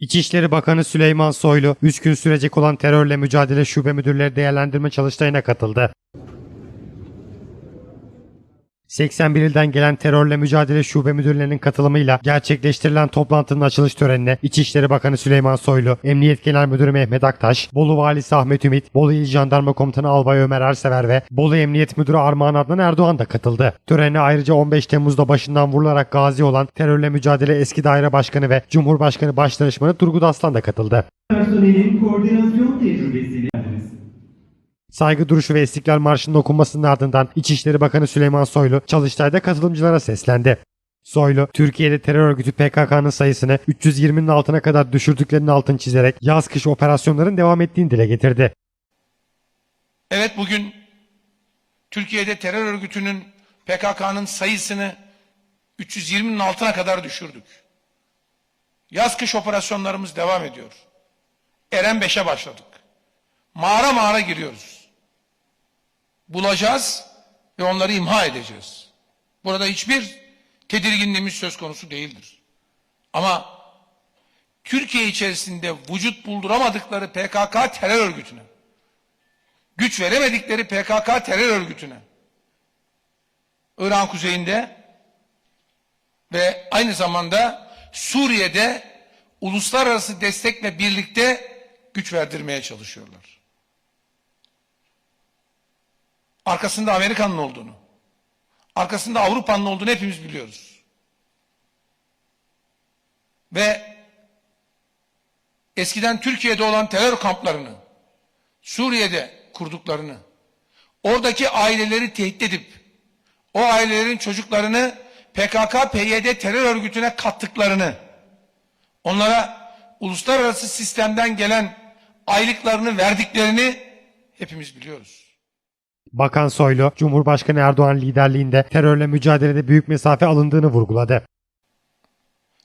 İçişleri Bakanı Süleyman Soylu, 3 gün sürecek olan terörle mücadele şube müdürleri değerlendirme çalıştayına katıldı. 81 ilden gelen terörle mücadele şube müdürlerinin katılımıyla gerçekleştirilen toplantının açılış törenine İçişleri Bakanı Süleyman Soylu, Emniyet Genel Müdürü Mehmet Aktaş, Bolu Valisi Ahmet Ümit, Bolu İl Jandarma Komutanı Albay Ömer Ersever ve Bolu Emniyet Müdürü Armağan Adnan Erdoğan da katıldı. Törene ayrıca 15 Temmuz'da başından vurularak gazi olan terörle mücadele eski daire başkanı ve Cumhurbaşkanı Başdanışmanı Turgut Aslan da katıldı. personelin koordinasyon tecrübesini. Saygı duruşu ve İstiklal Marşı'nın okunmasının ardından İçişleri Bakanı Süleyman Soylu çalıştayda katılımcılara seslendi. Soylu, Türkiye'de terör örgütü PKK'nın sayısını 320'nin altına kadar düşürdüklerinin altını çizerek yaz kış operasyonların devam ettiğini dile getirdi. Evet bugün Türkiye'de terör örgütünün PKK'nın sayısını 320'nin altına kadar düşürdük. Yaz kış operasyonlarımız devam ediyor. Eren 5'e başladık. Mağara mağara giriyoruz. Bulacağız ve onları imha edeceğiz. Burada hiçbir tedirginliğimiz söz konusu değildir. Ama Türkiye içerisinde vücut bulduramadıkları PKK terör örgütüne güç veremedikleri PKK terör örgütüne İran kuzeyinde ve aynı zamanda Suriye'de uluslararası destekle birlikte güç verdirmeye çalışıyorlar. Arkasında Amerika'nın olduğunu, arkasında Avrupa'nın olduğunu hepimiz biliyoruz. Ve eskiden Türkiye'de olan terör kamplarını Suriye'de kurduklarını, oradaki aileleri tehdit edip o ailelerin çocuklarını PKK, PYD terör örgütüne kattıklarını, onlara uluslararası sistemden gelen aylıklarını verdiklerini hepimiz biliyoruz. Bakan Soylu, Cumhurbaşkanı Erdoğan liderliğinde terörle mücadelede büyük mesafe alındığını vurguladı.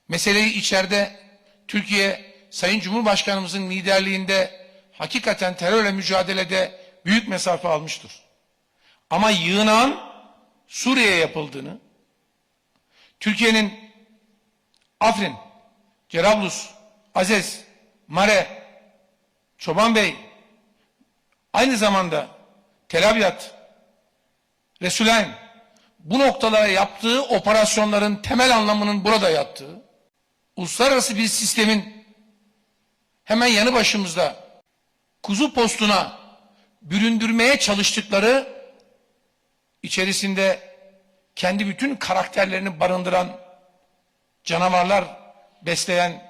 Meseleyi içeride Türkiye Sayın Cumhurbaşkanımızın liderliğinde hakikaten terörle mücadelede büyük mesafe almıştır. Ama yığınan Suriye'ye yapıldığını, Türkiye'nin Afrin, Cerablus, Azez, Mare, Çoban Bey, aynı zamanda Tel Abyad, bu noktalara yaptığı operasyonların temel anlamının burada yattığı, uluslararası bir sistemin hemen yanı başımızda kuzu postuna büründürmeye çalıştıkları içerisinde kendi bütün karakterlerini barındıran canavarlar besleyen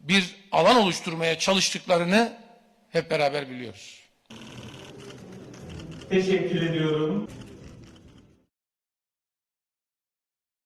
bir alan oluşturmaya çalıştıklarını hep beraber biliyoruz. Teşekkür ediyorum.